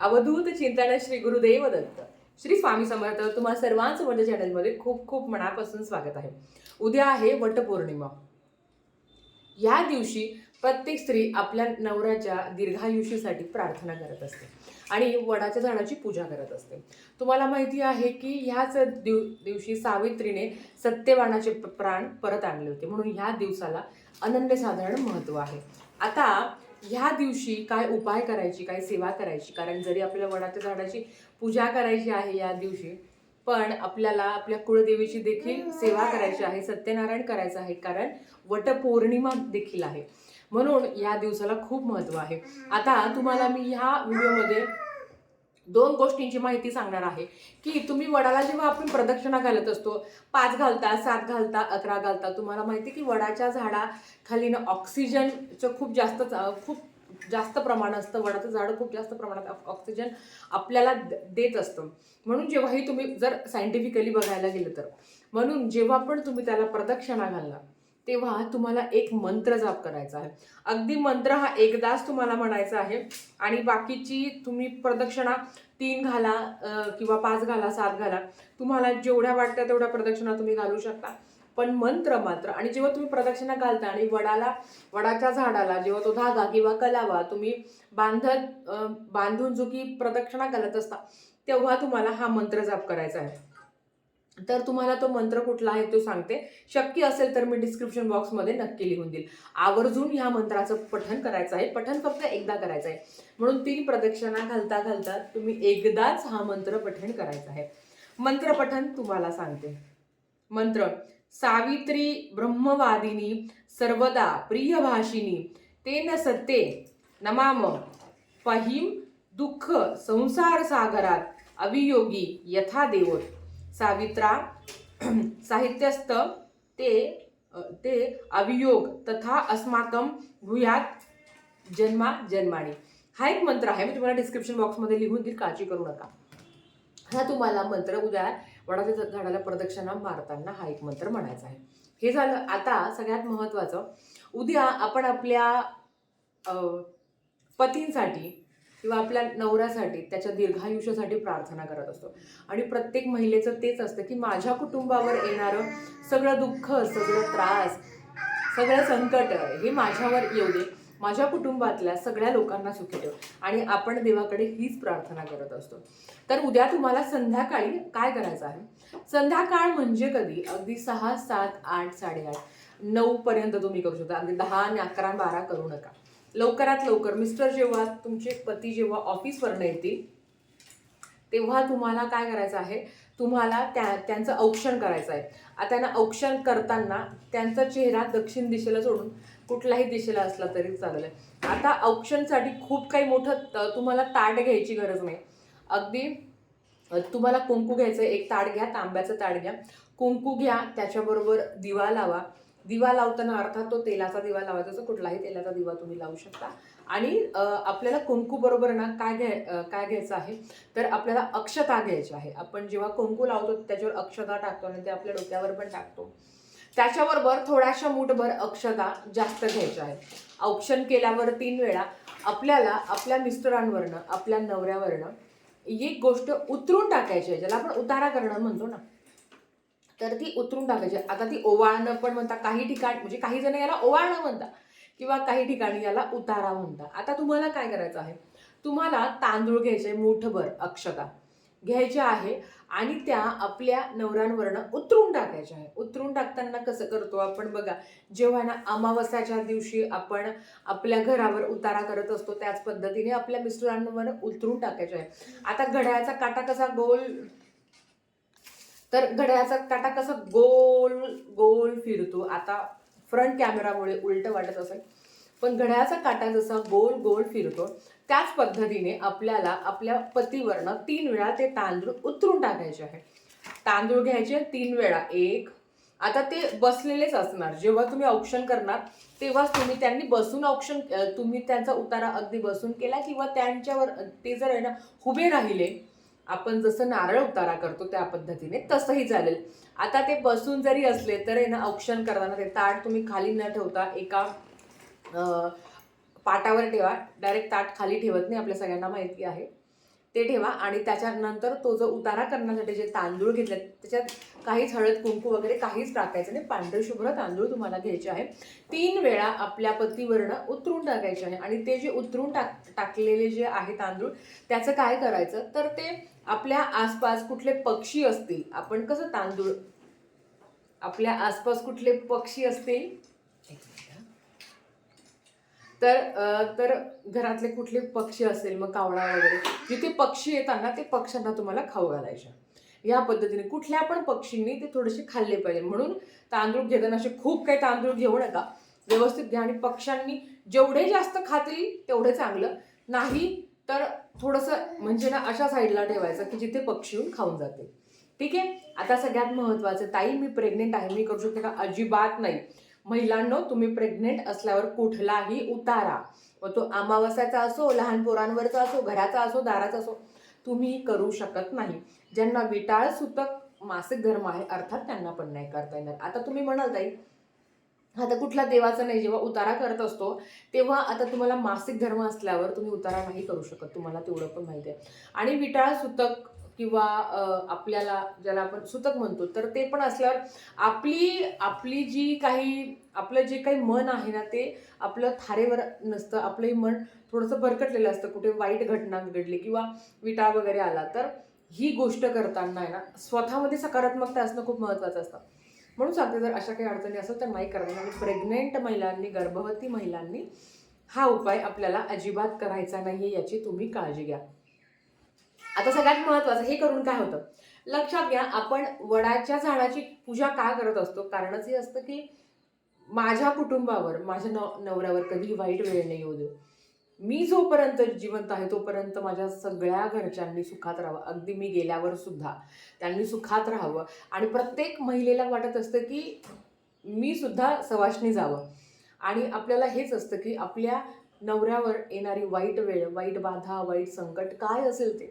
अवधूत चिंतन श्री गुरुदेव दत्त. श्री स्वामी समर्थ तुम्हा सर्वांचं माझ्या चॅनलमध्ये खूप खूप मनापासून स्वागत आहे. उद्या आहे वटपौर्णिमा. या दिवशी प्रत्येक स्त्री आपल्या नवऱ्याच्या दीर्घायुष्यासाठी प्रार्थना करत असते आणि वडाच्या झाडाची पूजा करत असते. तुम्हाला माहिती आहे की ह्याच दिव दिवशी सावित्रीने सत्यवानाचे प्राण परत आणले होते. म्हणून ह्या दिवसाला अनन्यसाधारण महत्त्व आहे. आता ह्या दिवशी काय उपाय करायची काय सेवा करायची? कारण जरी आपल्याला वडाच्या झाडाची पूजा करायची आहे या दिवशी पण आपल्याला आपल्या कुळदेवीची देखील सेवा करायची आहे सत्यनारायण करायचं आहे कारण वटपौर्णिमा देखील आहे. म्हणून या दिवसाला खूप महत्त्व आहे. आता तुम्हाला मी ह्या व्हिडिओमध्ये दोन गोष्टींची माहिती सांगणार आहे की तुम्ही वडाला जेव्हा आपण प्रदक्षिणा घालत असतो पाच घालता सात घालता अकरा घालता तुम्हाला माहिती की वडाच्या झाडाखाली ना ऑक्सिजनचं खूप जास्त खूप जास्त प्रमाण असतं वडाचं झाड खूप जास्त प्रमाणात ऑक्सिजन आपल्याला द- देत असतं. म्हणून जेव्हाही तुम्ही जर सायंटिफिकली बघायला गेलं तर. म्हणून जेव्हा पण तुम्ही त्याला प्रदक्षिणा घालणार तेव्हा तुम्हाला एक मंत्र जाप करायचा आहे. अगदी मंत्र हा एकदाच तुम्हाला म्हणायचा आहे. आणि बाकीची तुम्ही प्रदक्षिणा तीन घाला किंवा पाच घाला सात घाला. तुम्हाला जेवढ्या वाटत्या तेवढ्या प्रदक्षिणा तुम्ही घालू शकता. पण मंत्र मात्र आणि जेव्हा तुम्ही प्रदक्षिणा घालता आणि वडाला वडाच्या झाडाला जेव्हा तो धागा किंवा कलावा तुम्ही बांधत बांधून जो की प्रदक्षिणा घालत असता तेव्हा तुम्हाला हा मंत्र जाप करायचा आहे. तर तुम्हाला तो मंत्र कुठला आहे तो सांगते. शक्य असेल तर मी डिस्क्रिप्शन बॉक्समध्ये नक्की लिहून देईल. आवर्जून ह्या मंत्राचं पठण करायचं आहे. पठण फक्त एकदा करायचं आहे. म्हणून तीन प्रदक्षिणा घालता घालता तुम्ही एकदाच हा मंत्र पठण करायचा आहे. मंत्र पठण तुम्हाला सांगते. मंत्र सावित्री ब्रह्मवादिनी सर्वदा प्रियभाषिनी तेन सत्ते नमाम पहिम दुःख संसार सागरात अभियोगी यथा देवत. सावित्रा साहित्यस्थ ते ते अवियोग तथा अस्माकं भूयात जन्मा जन्माने. हा एक मंत्र आहे. मी तुम्हाला डिस्क्रिप्शन बॉक्समध्ये लिहून देईल. काळजी करू नका. हा तुम्हाला मंत्र उद्या वडाच्या झाडाला प्रदक्षिणा मारताना हा एक मंत्र म्हणायचा आहे. हे झालं. आता सगळ्यात महत्त्वाचं उद्या आपण आपल्या पतींसाठी किंवा आपल्या नवऱ्यासाठी त्याच्या दीर्घायुष्यासाठी प्रार्थना करत असतो. आणि प्रत्येक महिलेचं तेच असतं की माझ्या कुटुंबावर येणारं सगळं दुःख सगळं त्रास सगळं संकट हे माझ्यावर येऊ दे. माझ्या कुटुंबातल्या सगळ्या लोकांना सुखी ठेव. आणि आपण देवाकडे हीच प्रार्थना करत असतो. तर उद्या तुम्हाला संध्याकाळी काय करायचं आहे? संध्याकाळ म्हणजे कधी? अगदी सहा सात आठ साडेआठ. नऊ पर्यंत तुम्ही करू शकता. अगदी दहा आणि अकरा बारा करू नका. लवकरात लवकर मिस्टर जेव्हा तुमचे पती जेव्हा ऑफिसवरनं येतील तेव्हा तुम्हाला काय करायचं आहे? तुम्हाला त्या त्यांचं औक्षण करायचं आहे. आता त्यांना औक्षण करताना त्यांचा चेहरा दक्षिण दिशेला सोडून कुठल्याही दिशेला असला तरी चालेल. आता औक्षणसाठी खूप काही मोठं तुम्हाला ताट घ्यायची गरज नाही. अगदी तुम्हाला कुंकू घ्यायचं आहे. एक ताट घ्या तांब्याचं ताट घ्या. कुंकू घ्या त्याच्याबरोबर दिवा लावा. दिवा लावताना अर्थात तो तेलाचा दिवा लावायचा असतो कुठलाही तेलाचा दिवा तुम्ही लावू शकता. आणि आपल्याला कुंकू बरोबर ना काय घ्याय काय घ्यायचं आहे? तर आपल्याला अक्षता घ्यायची आहे. आपण जेव्हा कुंकू लावतो त्याच्यावर अक्षता टाकतो आणि ते आपल्या डोक्यावर पण टाकतो. त्याच्याबरोबर थोड्याशा मूठभर अक्षता जास्त घ्यायच्या आहेत. औक्षण केल्यावर तीन वेळा आपल्याला आपल्या मिस्टरांवरनं आपल्या नवऱ्यावरनं एक गोष्ट उतरून टाकायची आहे ज्याला आपण उतारा करणं म्हणतो ना. तर ती उतरून टाकायची. आता ती ओवाळणं पण म्हणता काही ठिकाण म्हणजे काही जण याला ओवाळणं म्हणता किंवा काही ठिकाणी याला उतारा म्हणता. आता तुम्हाला काय करायचं आहे? तुम्हाला तांदूळ घ्यायचे मूठभर अक्षता. घ्यायच्या आहे आणि त्या आपल्या नवऱ्यांवरनं उतरून टाकायच्या आहे. उतरून टाकताना कसं करतो आपण बघा जेव्हा ना अमावस्याच्या दिवशी आपण आपल्या घरावर उतारा करत असतो त्याच पद्धतीने आपल्या मिस्टरांवर उतरून टाकायचे आहे. आता घड्याळाचा काटा कसा गोल तर घड्याळाचा काटा कसा गोल गोल फिरतो. आता फ्रंट कॅमेरामुळे उलट वाटत असेल. पण घड्याळाचा काटा जसा गोल गोल फिरतो त्याच पद्धतीने आपल्याला आपल्या पतीवरनं तीन वेळा ते तांदूळ उतरून टाकायचे आहे. तांदूळ घ्यायचे तीन वेळा. एक आता ते बसलेलेच असणार. जेव्हा तुम्ही औक्षण करणार तेव्हाच तुम्ही त्यांनी बसून औक्षण तुम्ही त्यांचा उतारा अगदी बसून केला किंवा त्यांच्यावर ते जर आहे ना उभे राहिले आपण जसं नारळ उतारा करतो त्या पद्धतीने तसंही चालेल. आता ते बसून जरी असले तर ना औक्षण करताना ते ताट तुम्ही खाली न ठेवता एका पाटावर ठेवा. डायरेक्ट ताट खाली ठेवत नाही आपल्या सगळ्यांना माहिती आहे. ते ठेवा आणि त्याच्यानंतर तो जो उतारा करण्यासाठी जे तांदूळ घेतले त्याच्यात काहीच हळद कुंकू वगैरे काहीच टाकायचं नाही. पांढरे शुभ्र तांदूळ तुम्हाला घ्यायचे आहे तीन वेळा आपल्या पतीवरनं उतरून टाकायचे आहे. आणि ते जे उतरून टाक टाकलेले जे आहे तांदूळ त्याचं काय करायचं? तर ते आपल्या आसपास कुठले पक्षी असतील? आपण कसं तांदूळ आपल्या आसपास कुठले पक्षी असतील. तर तर घरातले कुठले पक्षी असेल मग कावळा वगैरे जिथे पक्षी येतात ना ते पक्ष्यांना तुम्हाला खाऊ घालायचे या पद्धतीने कुठल्या पण पक्षींनी ते थोडेसे खाल्ले पाहिजे. म्हणून तांदूळ घेताना असे खूप काही तांदूळ घेऊ नका. व्यवस्थित घ्या आणि पक्ष्यांनी जेवढे जास्त खातील तेवढे चांगलं. नाही तर थोडंसं म्हणजे ना अशा साईडला ठेवायचं की जिथे पक्षी येऊन खाऊन जाते ठीक आहे? आता सगळ्यात महत्त्वाचं ताई मी प्रेग्नेंट आहे मी करू शकते का? अजिबात नाही. महिलांनो तुम्ही प्रेग्नेंट असल्यावर कुठलाही उतारा. व तो अमावस्याचा असो लहान पोरांवरचा असो घराचा असो दाराचा असो तुम्ही करू शकत नाही. ज्यांना विटाळ सुतक मासिक धर्म आहे अर्थात त्यांना पण नाही करता येणार. आता तुम्ही म्हणाल ताई आता कुठला देवाचा नाही जेव्हा उतारा करत असतो तेव्हा आता तुम्हाला मासिक धर्म असल्यावर तुम्ही उतारा नाही करू शकत तुम्हाला तेवढं पण माहिती आहे. आणि विटाळ सुतक किंवा आपल्याला ज्याला आपण सुतक म्हणतो तर ते पण असल्यावर आपली आपली जी काही आपलं जे काही मन आहे ना ते आपलं थारेवर नसतं आपलंही मन थोडंसं भरकटलेलं असतं कुठे वाईट घटना घडली किंवा विटाळ वगैरे आला तर ही गोष्ट करताना आहे ना स्वतःमध्ये सकारात्मकता असणं खूप महत्त्वाचं असतं. म्हणून सांगते जर अशा काही अडचणी असेल तर नाही करायला आणि प्रेग्नेंट महिलांनी गर्भवती महिलांनी हा उपाय आपल्याला अजिबात करायचा नाही याची तुम्ही काळजी घ्या. आता सगळ्यात महत्त्वाचं हे करून काय होतं? लक्षात घ्या आपण वडाच्या झाडाची पूजा का करत असतो? कारणच हे असतं की माझ्या कुटुंबावर माझ्या नव नवऱ्यावर कधी वाईट वेळ नाही येऊ देऊ. मी जोपर्यंत जिवंत आहे तोपर्यंत माझ्या सगळ्या घरच्यांनी सुखात राहावं. अगदी मी गेल्यावर सुद्धा त्यांनी सुखात राहावं. आणि प्रत्येक महिलेला वाटत असतं की मी सुद्धा सवाशणी जावं. आणि आपल्याला हेच असतं की आपल्या नवऱ्यावर येणारी वाईट वेळ वाईट बाधा वाईट संकट काय असेल ते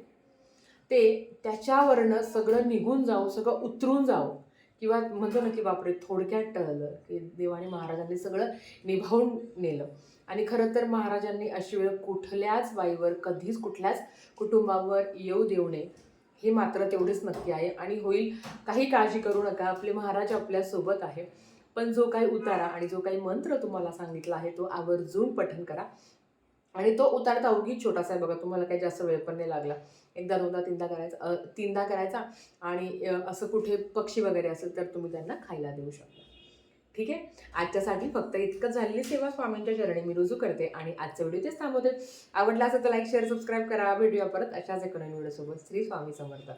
ते त्याच्यावरनं सगळं निघून जावं सगळं उतरून जावं. किंवा म्हणतो ना की बापरे थोडक्यात टळलं की देवाने महाराजांनी सगळं निभावून नेलं. आणि खरं तर महाराजांनी अशी वेळ कुठल्याच बाईवर कधीच कुठल्याच कुटुंबावर येऊ देऊ नये हे मात्र तेवढेच नक्की आहे. आणि होईल काही काळजी करू नका आपले महाराज आपल्यासोबत आहे. पण जो काही उतारा आणि जो काही मंत्र तुम्हाला सांगितला आहे तो आवर्जून पठन करा. आणि तो उतारता उगीच छोटासा आहे बघा तुम्हाला काही जास्त वेळ पण नाही लागला. एकदा दोनदा तीनदा करायचा तीनदा करायचा. आणि असं कुठे पक्षी वगैरे असेल तर तुम्ही त्यांना खायला देऊ शकता. ठीक आहे? आजच्यासाठी फक्त इतकं झालेली सेवा स्वामींच्या चरणी मी रुजू करते आणि आजचा व्हिडिओ तेच थांबवते. आवडला असेल तर लाईक शेअर सबस्क्राईब करा. भेटूया परत अशाच एका व्हिडिओसोबत. श्री स्वामी समर्थ.